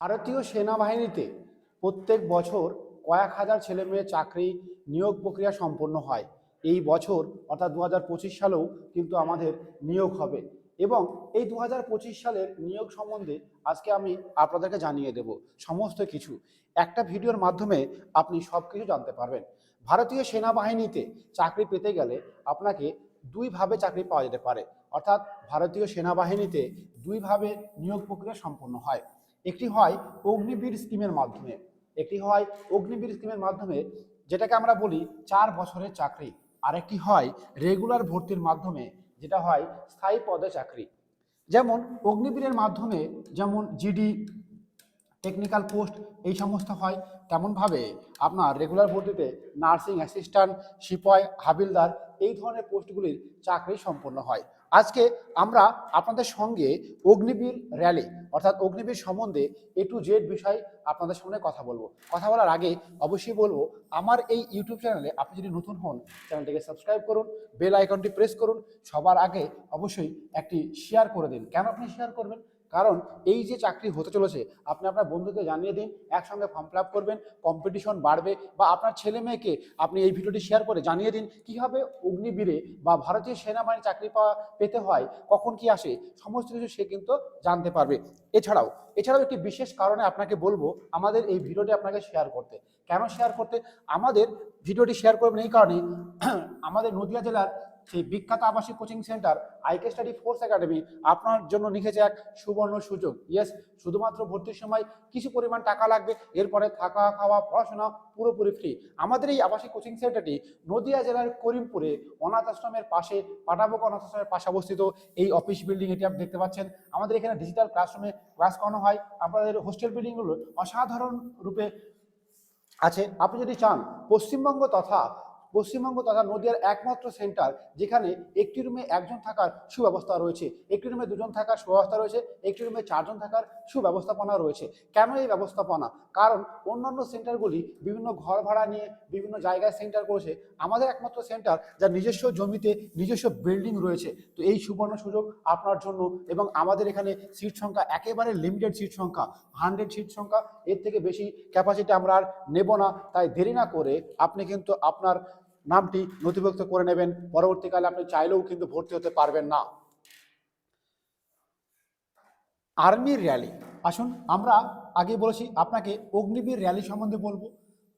ভারতীয় সেনাবাহিনীতে প্রত্যেক বছর কয়েক হাজার ছেলে মেয়ে চাকরি নিয়োগ প্রক্রিয়া সম্পন্ন হয়। এই বছর, অর্থাৎ দু হাজার পঁচিশ সালেও কিন্তু আমাদের নিয়োগ হবে এবং এই দু হাজার পঁচিশ সালের নিয়োগ সম্বন্ধে আজকে আমি আপনাদেরকে জানিয়ে দেব সমস্ত কিছু। একটা ভিডিওর মাধ্যমে আপনি সব কিছু জানতে পারবেন। ভারতীয় সেনাবাহিনীতে চাকরি পেতে গেলে আপনাকে দুইভাবে চাকরি পাওয়া যেতে পারে। অর্থাৎ ভারতীয় সেনাবাহিনীতে দুইভাবে নিয়োগ প্রক্রিয়া সম্পন্ন হয়। একটি হয় অগ্নিবীর স্কিমের মাধ্যমে, একটি হয় অগ্নিবীর স্কিমের মাধ্যমে, যেটাকে আমরা বলি চার বছরের চাকরি, আরেকটি হয় রেগুলার ভর্তির মাধ্যমে, যেটা হয় স্থায়ী পদে চাকরি। যেমন অগ্নিবীরের মাধ্যমে যেমন জিডি টেকনিক্যাল পোস্ট এই সমস্ত হয়, তেমনভাবে আপনার রেগুলার ভর্তিতে নার্সিং অ্যাসিস্ট্যান্ট সিপাই হাবিলদার এই ধরনের পোস্টগুলির চাকরি সম্পন্ন হয়। আজকে আমরা আপনাদের সঙ্গে অগ্নিবীর র্যালি অর্থাৎ অগ্নিবীর সম্বন্ধে এ টু জেড বিষয় আপনাদের সামনে কথা বলব। কথা বলার আগে অবশ্যই বলব, আমার এই ইউটিউব চ্যানেলে আপনি যদি নতুন হন চ্যানেলটিকে সাবস্ক্রাইব করুন বেল আইকনটি প্রেস করুন, সবার আগে অবশ্যই একটি শেয়ার করে দিন। কেন আপনি শেয়ার করবেন? কারণ এই যে চাকরি হতে চলেছে, আপনি আপনার বন্ধুকে জানিয়ে দিন, একসঙ্গে ফর্ম ফিল করবেন কম্পিটিশন বাড়বে বা আপনার ছেলে মেয়েকে আপনি এই ভিডিওটি শেয়ার করে জানিয়ে দিন কীভাবে অগ্নিবীরে বা ভারতীয় সেনাবাহিনী চাকরি পাওয়া পেতে হয়, কখন কি আসে, সমস্ত কিছু সে কিন্তু জানতে পারবে। এছাড়াও এছাড়াও একটি বিশেষ কারণে আপনাকে বলব, আমাদের এই ভিডিওটি আপনাকে শেয়ার করতে। কেন শেয়ার করতে? আমাদের ভিডিওটি শেয়ার করবেন এই কারণে আমাদের নদিয়া জেলার সেই বিখ্যাত আবাসিক coaching centre I K study force academy আপনার জন্য লিখেছে এক সুবর্ণ সুযোগ। ইয়েস, শুধুমাত্র ভর্তির সময় কিছু পরিমাণ টাকা লাগবে, এরপরে থাকা, খাওয়া, পড়াশোনা পুরোপুরি ফ্রি আমাদের এই আবাসিক কোচিং সেন্টারটি নদিয়া জেলার করিমপুরে অনাথ আশ্রমের পাশে পাটাবক অনাথ আশ্রমের পাশে অবস্থিত। এই অফিস বিল্ডিং এটি আপনি দেখতে পাচ্ছেন। আমাদের এখানে ডিজিটাল ক্লাসরুমে ক্লাস করানো হয়। আপনাদের হোস্টেল বিল্ডিংগুলো অসাধারণ রূপে আছে। আপনি যদি চান, পশ্চিমবঙ্গ তথা পশ্চিমবঙ্গ তথা নদিয়ার একমাত্র সেন্টার, যেখানে একটি রুমে একজন থাকার সুব্যবস্থা রয়েছে। একটি রুমে দুজন থাকার সুব্যবস্থা রয়েছে, একটি রুমে চারজন থাকার সুব্যবস্থাপনা রয়েছে। কেন এই ব্যবস্থাপনা? কারণ অন্যান্য সেন্টারগুলি বিভিন্ন ঘর ভাড়া নিয়ে বিভিন্ন জায়গায় সেন্টার করেছে। আমাদের একমাত্র সেন্টার, যার নিজস্ব জমিতে নিজস্ব বিল্ডিং রয়েছে। তো এই সুবর্ণ সুযোগ আপনার জন্য এবং আমাদের এখানে সিট সংখ্যা একেবারে লিমিটেড সিট সংখ্যা হান্ড্রেড সিট সংখ্যা। এর থেকে বেশি ক্যাপাসিটি আমরা আর নেব না। তাই দেরি না করে আপনি কিন্তু আপনার নামটি নথিভুক্ত করে নেবেন। পরবর্তীকালে আপনি চাইলেও কিন্তু ভর্তি হতে পারবেন না। আর্মির র্যালি। আসুন, আমরা আগে বলেছি, আপনাকে অগ্নিবীর র্যালি সম্বন্ধে বলব।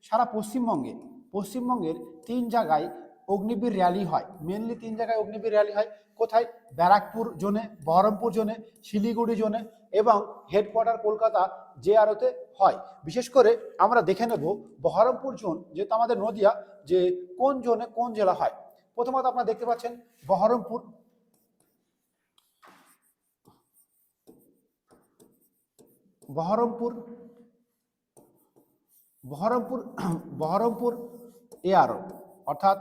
সারা পশ্চিমবঙ্গে, পশ্চিমবঙ্গের তিন জায়গায় অগ্নিবীর র্যালি হয়। মেনলি তিন জায়গায় অগ্নিবীর র্যালি হয়। কোথায়? ব্যারাকপুর জোনে, বহরমপুর জোনে, শিলিগুড়ি জোনে এবং হেডকোয়ার্টার কলকাতা যে আরতে হয়। বিশেষ করে আমরা দেখে নেব বহরমপুর জোন, যেহেতু আমাদের নদিয়া, যে কোন জোনে কোন জেলা হয়। প্রথমত আপনারা দেখতে পাচ্ছেন বহরমপুর। বহরমপুর বহরমপুর বহরমপুর এ এআরও অর্থাৎ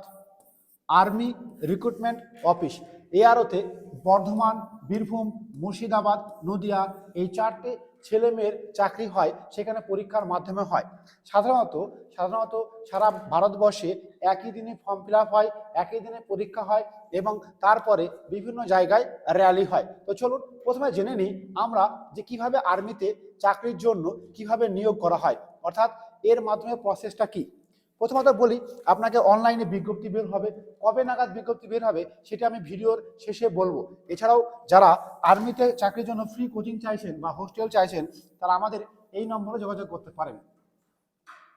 আর্মি রিক্রুটমেন্ট অফিস। এআরওতে বর্ধমান, বীরভূম, মুর্শিদাবাদ, নদিয়া এই চারটে ছেলে মেয়ের চাকরি হয়, সেখানে পরীক্ষার মাধ্যমে হয়। সাধারণত সাধারণত সারা ভারতবর্ষে একই দিনে ফর্ম ফিল হয়, একই দিনে পরীক্ষা হয় এবং তারপরে বিভিন্ন জায়গায় র্যালি হয়। তো চলুন, প্রথমে জেনে নিই আমরা যে কীভাবে আর্মিতে চাকরির জন্য কীভাবে নিয়োগ করা হয়। অর্থাৎ এর মাধ্যমে প্রসেসটা কি? প্রথমত বলি, আপনাকে অনলাইনে বিজ্ঞপ্তি বের হবে। কবে নাগাদ বিজ্ঞপ্তি বের হবে, সেটা আমি ভিডিওর শেষে বলব। এছাড়াও, যারা আর্মিতে চাকরির জন্য ফ্রি কোচিং চাইছেন বা হোস্টেল চাইছেন, তারা আমাদের এই নম্বরে যোগাযোগ করতে পারেন।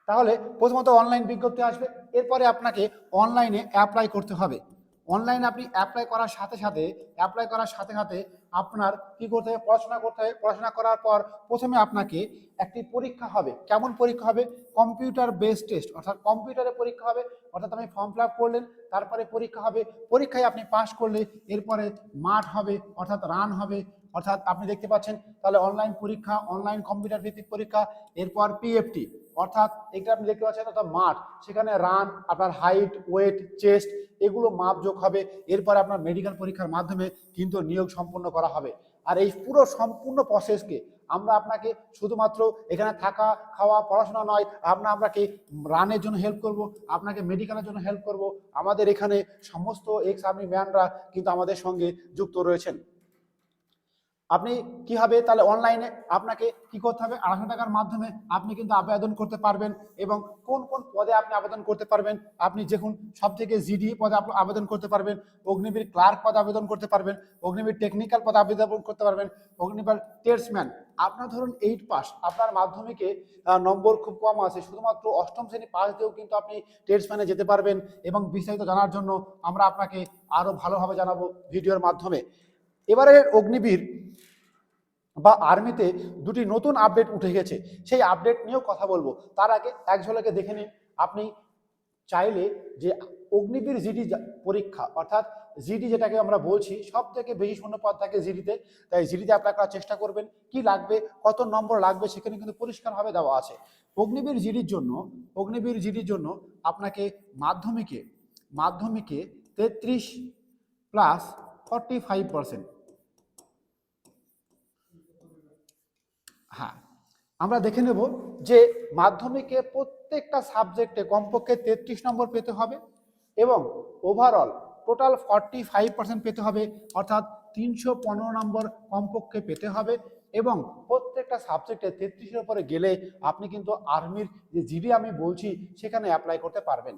তাহলে প্রথমত অনলাইন বিজ্ঞপ্তি আসবে, এরপরে আপনাকে অনলাইনে অ্যাপ্লাই করতে হবে। অনলাইনে আপনি অ্যাপ্লাই করার সাথে সাথে অ্যাপ্লাই করার সাথে সাথে আপনার কি করতে হবে? পড়াশোনা করতে হবে। পড়াশোনা করার পর প্রথমে আপনাকে একটি পরীক্ষা হবে। কেমন পরীক্ষা হবে? কম্পিউটার বেস টেস্ট অর্থাৎ কম্পিউটারে পরীক্ষা হবে, অর্থাৎ আপনি ফর্ম ফিল করলেন, তারপরে পরীক্ষা হবে। পরীক্ষায় আপনি পাশ করলে এরপরে মাঠ হবে, অর্থাৎ রান হবে, অর্থাৎ আপনি দেখতে পাচ্ছেন, তাহলে অনলাইন পরীক্ষা অনলাইন কম্পিউটার ভিত্তিক পরীক্ষা, এরপর পিএফটি অর্থাৎ এটা আপনি দেখতে পাচ্ছেন অর্থাৎ মাঠ, সেখানে রান আপনার হাইট ওয়েট চেস্ট এগুলো মাপযোগ হবে। এরপরে আপনার মেডিকেল পরীক্ষার মাধ্যমে কিন্তু নিয়োগ সম্পন্ন করা হবে। আর এই পুরো সম্পূর্ণ প্রসেসকে আমরা আপনাকে শুধুমাত্র এখানে থাকা, খাওয়া, পড়াশোনা নয়, আমরা আপনাকে রানের জন্য হেল্প করব, আপনাকে মেডিকেলের জন্য হেল্প করব। আমাদের এখানে সমস্ত এক্স আর্মি ম্যানরা কিন্তু আমাদের সঙ্গে যুক্ত রয়েছেন। আপনি কি হবে তাহলে অনলাইনে আপনাকে কি করতে হবে? আড়াইশো টাকার মাধ্যমে আপনি কিন্তু আবেদন করতে পারবেন এবং কোন কোন পদে আপনি আবেদন করতে পারবেন? আপনি দেখুন সব থেকে জিডি পদে আবেদন করতে পারবেন, অগ্নিবীর ক্লার্ক পদে আবেদন করতে পারবেন, অগ্নিবীর টেকনিক্যাল পদে আবেদন করতে পারবেন, অগ্নিবীর টেস্টম্যান আপনার ধরুন এইট পাস আপনার মাধ্যমিকে নম্বর খুব কম আছে, শুধুমাত্র অষ্টম শ্রেণি পাস দিয়েও কিন্তু আপনি টেস্টম্যানে যেতে পারবেন এবং বিস্তারিত জানার জন্য আমরা আপনাকে আরও ভালোভাবে জানাব ভিডিওর মাধ্যমে। এবারের অগ্নিবীর বা আর্মিতে দুটি নতুন আপডেট উঠে গেছে। সেই আপডেট নিয়েও কথা বলব। তার আগে এক ঝলকে দেখে নিন। আপনি চাইলে যে অগ্নিবীর জিডি পরীক্ষা, অর্থাৎ জিডি যেটাকে আমরা বলছি সব থেকে বেশি শূন্য পদ থাকে জিডিতে তাই জিডিতে অ্যাপ্লাই করার চেষ্টা করবেন। কি লাগবে, কত নম্বর লাগবে, সেখানে কিন্তু পরিষ্কারভাবে দেওয়া আছে। অগ্নিবীর জিডির জন্য, অগ্নিবীর জিডির জন্য আপনাকে মাধ্যমিকে মাধ্যমিকে তেত্রিশ প্লাস ফর্টি ফাইভ পার্সেন্ট হ্যাঁ আমরা দেখে নেব যে মাধ্যমিকে প্রত্যেকটা সাবজেক্টে কমপক্ষে তেত্রিশ নম্বর পেতে হবে এবং overall total forty five percent পেতে হবে, অর্থাৎ তিনশো পনেরো নম্বর কমপক্ষে পেতে হবে এবং প্রত্যেকটা সাবজেক্টে তেত্রিশের উপরে গেলে আপনি কিন্তু আর্মির যে জিডি আমি বলছি, সেখানে অ্যাপ্লাই করতে পারবেন।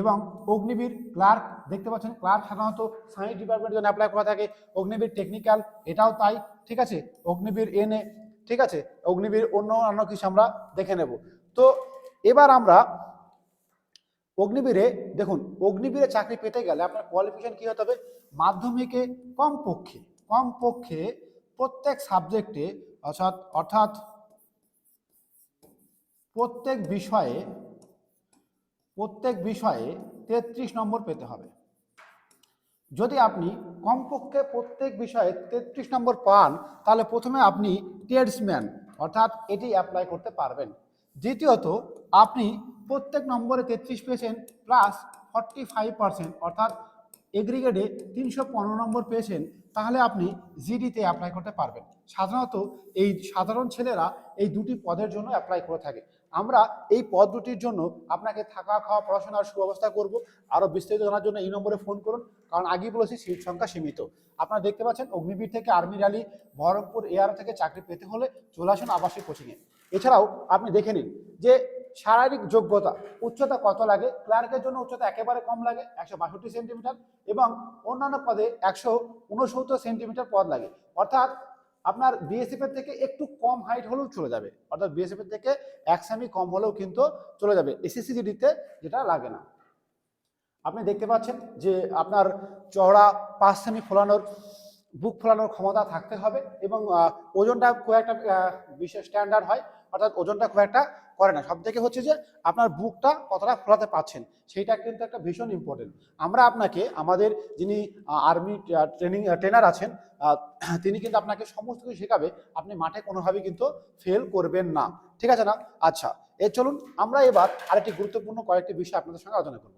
এবং অগ্নিবীর ক্লার্ক, দেখতে পাচ্ছেন, ক্লার্ক সাধারণত সায়েন্স ডিপার্টমেন্টের জন্য অ্যাপ্লাই করা থাকে। অগ্নিবীর টেকনিক্যাল এটাও তাই, ঠিক আছে? অগ্নিবীর এনে ঠিক আছে? অগ্নিবীর অন্য অন্য কিছু আমরা দেখে নেব। তো এবার আমরা অগ্নিবীরে, দেখুন, অগ্নিবীরে চাকরি পেতে গেলে আপনার কোয়ালিফিকেশন কি হতে হবে? মাধ্যমিকে কমপক্ষে কমপক্ষে প্রত্যেক সাবজেক্টে অর্থাৎ অর্থাৎ প্রত্যেক বিষয়ে প্রত্যেক বিষয়ে তেত্রিশ নম্বর পেতে হবে। যদি আপনি কমপক্ষে প্রত্যেক বিষয়ে তেত্রিশ নম্বর পান, তাহলে প্রথমে আপনি ট্রেডসম্যান অর্থাৎ এটি অ্যাপ্লাই করতে পারবেন। দ্বিতীয়ত, আপনি প্রত্যেক নম্বরে তেত্রিশ পেয়েছেন প্লাস ফর্টি ফাইভ পার্সেন্ট অর্থাৎ এগ্রিগেডে তিনশো পনেরো নম্বর পেয়েছেন, তাহলে আপনি জিডিতে অ্যাপ্লাই করতে পারবেন। সাধারণত এই সাধারণ ছেলেরা এই দুটি পদের জন্য অ্যাপ্লাই করে থাকে। আমরা এই পদ দুটির জন্য আপনাকে থাকা, খাওয়া, পড়াশোনার সুব্যবস্থা করব। আরও বিস্তারিত জানার জন্য এই নম্বরে ফোন করুন, কারণ আগেই বলেছি সিট সংখ্যা সীমিত। আপনারা দেখতে পাচ্ছেন অগ্নিবীর থেকে আর্মি র্যালি, বহরমপুর এয়ার থেকে চাকরি পেতে হলে চলে আসুন আবাসিক কোচিংয়ে এছাড়াও আপনি দেখে নিন যে শারীরিক যোগ্যতা, উচ্চতা কত লাগে, ক্লার্কের জন্য উচ্চতা একেবারে কম লাগে, একশো বাষট্টি সেন্টিমিটার এবং অন্যান্য পদে একশো উনসত্তর সেন্টিমিটার পদ লাগে। অর্থাৎ আপনার বিএসএফের থেকে একটু কম হাইট হলেও চলে যাবে। অর্থাৎ বিএসএফের থেকে এক সেমি কম হলেও কিন্তু চলে যাবে। এসএসসিজিডিতে যেটা লাগে না। আপনি দেখতে পাচ্ছেন যে আপনার চওড়া পাঁচ সেমি ফোলানোর, বুক ফোলানোর ক্ষমতা থাকতে হবে এবং ওজনটা খুব একটা বিশেষ স্ট্যান্ডার্ড হয়। অর্থাৎ ওজনটা খুব একটা করে না। সব থেকে হচ্ছে যে আপনার বুকটা কতটা ফোলাতে পাচ্ছেন সেইটা কিন্তু একটা ভীষণ ইম্পর্টেন্ট আমরা আপনাকে, আমাদের যিনি আর্মি ট্রেনিং ট্রেনার আছেন তিনি কিন্তু আপনাকে সমস্ত কিছু শেখাবে, আপনি মাঠে কোনোভাবেই কিন্তু ফেল করবেন না। ঠিক আছে না? আচ্ছা এ চলুন, আমরা এবার আরেকটি গুরুত্বপূর্ণ কয়েকটি বিষয় আপনাদের সঙ্গে আলোচনা করব।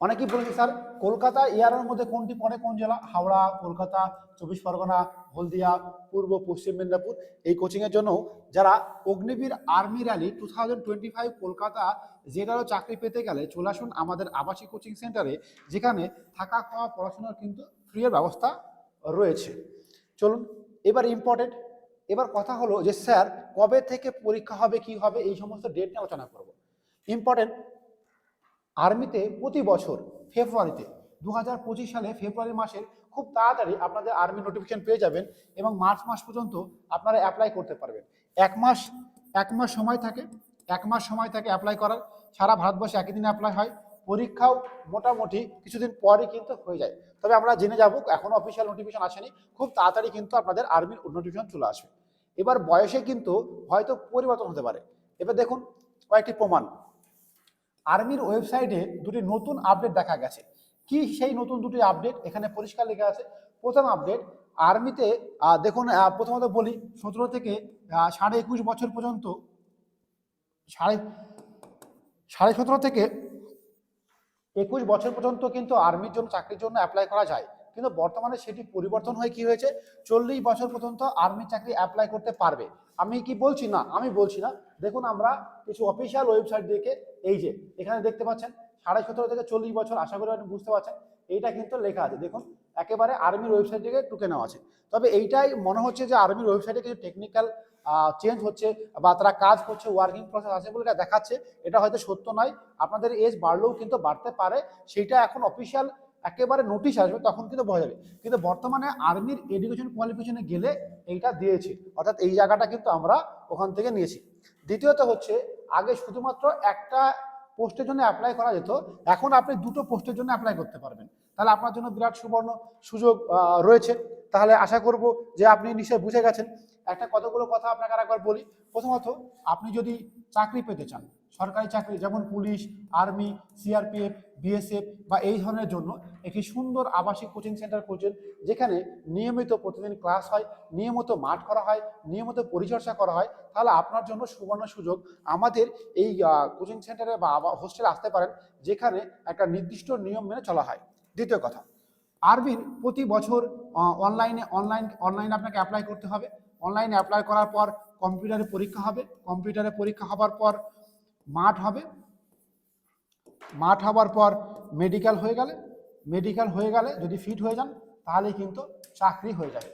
অনেকেই বলেছে, স্যার, কলকাতা এয়ারের মধ্যে কোনটি পড়ে? কোন জেলা? হাওড়া, কলকাতা, চব্বিশ পরগনা, হলদিয়া, পূর্ব, পশ্চিম মেদিনীপুর। এই কোচিংয়ের জন্য যারা Agniveer army rally two thousand twenty five Kolkata জেলারও চাকরি পেতে গেলে চলে আসুন আমাদের আবাসিক কোচিং সেন্টারে যেখানে থাকা খাওয়া, পড়াশোনার কিন্তু ফ্রিয়ের ব্যবস্থা রয়েছে। চলুন, এবার ইম্পর্টেন্ট এবার কথা হলো যে, স্যার, কবে থেকে পরীক্ষা হবে, কি হবে? এই সমস্ত ডেট নিয়ে আলোচনা করব। ইম্পর্টেন্ট আর্মিতে প্রতি বছর ফেব্রুয়ারিতে দু হাজার পঁচিশ সালে ফেব্রুয়ারি মাসের খুব তাড়াতাড়ি আপনাদের আর্মি নোটিফিকেশন পেয়ে যাবেন এবং মার্চ মাস পর্যন্ত আপনারা অ্যাপ্লাই করতে পারবেন। এক মাস এক মাস সময় থাকে, এক মাস সময় থাকে অ্যাপ্লাই করার। সারা ভারতবর্ষে একই দিনে অ্যাপ্লাই হয়। পরীক্ষাও মোটামুটি কিছুদিন পরই কিন্তু হয়ে যায়। তবে আমরা জেনে যাব এখনও অফিসিয়াল নোটিফিকেশন আসেনি। খুব তাড়াতাড়ি কিন্তু আপনাদের আর্মির নোটিফিকেশন চলে আসবে। এবার বয়সে কিন্তু হয়তো পরিবর্তন হতে পারে। এবার দেখুন কয়েকটি প্রমাণ। আর্মির ওয়েবসাইটে দুটি নতুন আপডেট দেখা গেছে। কি সেই নতুন দুটি আপডেট এখানে পরিষ্কার লেখা আছে। প্রথম আপডেট আর্মিতে দেখুন প্রথমত বলি, সতেরো থেকে সাড়ে একুশ বছর পর্যন্ত, সাড়ে সাড়ে সতেরো থেকে একুশ বছর পর্যন্ত কিন্তু আর্মির জন্য, চাকরির জন্য অ্যাপ্লাই করা যায়। কিন্তু বর্তমানে সেটি পরিবর্তন হয়ে কি হয়েছে? চল্লিশ বছর পর্যন্ত আর্মি চাকরি অ্যাপ্লাই করতে পারবে। আমি কি বলছি? না, আমি বলছি না। দেখুন আমরা কিছু অফিসিয়াল ওয়েবসাইট দেখে, এই যে, এখানে দেখতে পাচ্ছেন, সাড়ে সতেরো থেকে চল্লিশ বছর, আশা করি আপনি বুঝতে পারছেন, এইটা কিন্তু লেখা আছে। দেখুন, একেবারে আর্মির ওয়েবসাইট থেকে টুকে নেওয়া আছে। তবে এইটাই মনে হচ্ছে যে আর্মির ওয়েবসাইটে কিছু টেকনিক্যাল চেঞ্জ হচ্ছে বা তারা কাজ করছে ওয়ার্কিং প্রসেস আছে বলে এটা দেখাচ্ছে, এটা হয়তো সত্য নয়। আপনাদের এজ বাড়লেও কিন্তু বাড়তে পারে। সেইটা এখন অফিসিয়াল একেবারে নোটিশ আসবে, তখন কিন্তু বোঝা যাবে। কিন্তু বর্তমানে আর্মির এডুকেশন কোয়ালিফিকেশনে গেলে এইটা দিয়েছে। অর্থাৎ এই জায়গাটা কিন্তু আমরা ওখান থেকে নিয়েছি। দ্বিতীয়ত হচ্ছে, আগে শুধুমাত্র একটা পোস্টের জন্য অ্যাপ্লাই করা যেত, এখন আপনি দুটো পোস্টের জন্য অ্যাপ্লাই করতে পারবেন। তাহলে আপনার জন্য বিরাট সুবর্ণ সুযোগ রয়েছে। তাহলে আশা করব যে আপনি নিশ্চয়ই বুঝে গেছেন। একটা কতগুলো কথা আপনাকে আর একবার বলি। প্রথমত, আপনি যদি চাকরি পেতে চান সরকারি চাকরি, যেমন পুলিশ, আর্মি, সিআরপিএফ, বিএসএফ বা এই ধরনের জন্য একটি সুন্দর আবাসিক কোচিং সেন্টার খুঁজছেন, যেখানে নিয়মিত প্রতিদিন ক্লাস হয়, নিয়মিত মাঠ করা হয়, নিয়মিত পরিচর্যা করা হয়। তাহলে আপনার জন্য সুবর্ণ সুযোগ। আমাদের এই কোচিং সেন্টারে বা হোস্টেলে আসতে পারেন, যেখানে একটা নির্দিষ্ট নিয়ম মেনে চলা হয়। দ্বিতীয় কথা, আরবির প্রতি বছর অনলাইনে, অনলাইন, অনলাইনে আপনাকে অ্যাপ্লাই করতে হবে। অনলাইনে অ্যাপ্লাই করার পর কম্পিউটারে পরীক্ষা হবে। কম্পিউটারে পরীক্ষা হবার পর মাঠ হবে। মাঠ হবার পর মেডিকেল হয়ে গেলে মেডিকেল হয়ে গেলে যদি ফিট হয়ে যান, তাহলেই কিন্তু চাকরি হয়ে যাবে।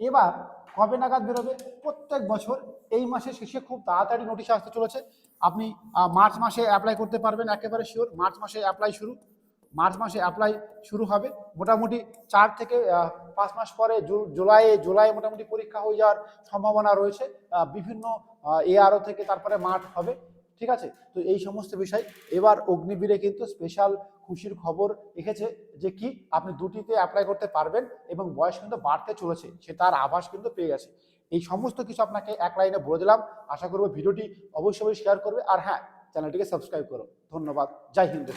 এবার কবে নাগাদ বেরোবে? প্রত্যেক বছর এই মাসের শেষে খুব তাড়াতাড়ি নোটিশ আসতে চলেছে। আপনি মার্চ মাসে অ্যাপ্লাই করতে পারবেন, একেবারে শিওর মার্চ মাসে অ্যাপ্লাই শুরু। মার্চ মাসে অ্যাপ্লাই শুরু হবে। মোটামুটি চার থেকে পাঁচ মাস পরে জুলাইয়ে জুলাই মোটামুটি পরীক্ষা হয়ে যাওয়ার সম্ভাবনা রয়েছে। বিভিন্ন এআরও থেকে তারপরে মাঠ হবে। ঠিক আছে? তো এই সমস্ত বিষয়। এবার অগ্নিবীরে কিন্তু স্পেশাল খুশির খবর রেখেছে যে কি? আপনি দুটিতে অ্যাপ্লাই করতে পারবেন এবং বয়স কিন্তু বাড়তে চলেছে, সে তার আভাস কিন্তু পেয়ে গেছে। এই সমস্ত কিছু আপনাকে এক লাইনে বলে দিলাম। আশা করব ভিডিওটি অবশ্যই শেয়ার করবে। আর হ্যাঁ চ্যানেলটিকে সাবস্ক্রাইব করো। ধন্যবাদ। জয় হিন্দ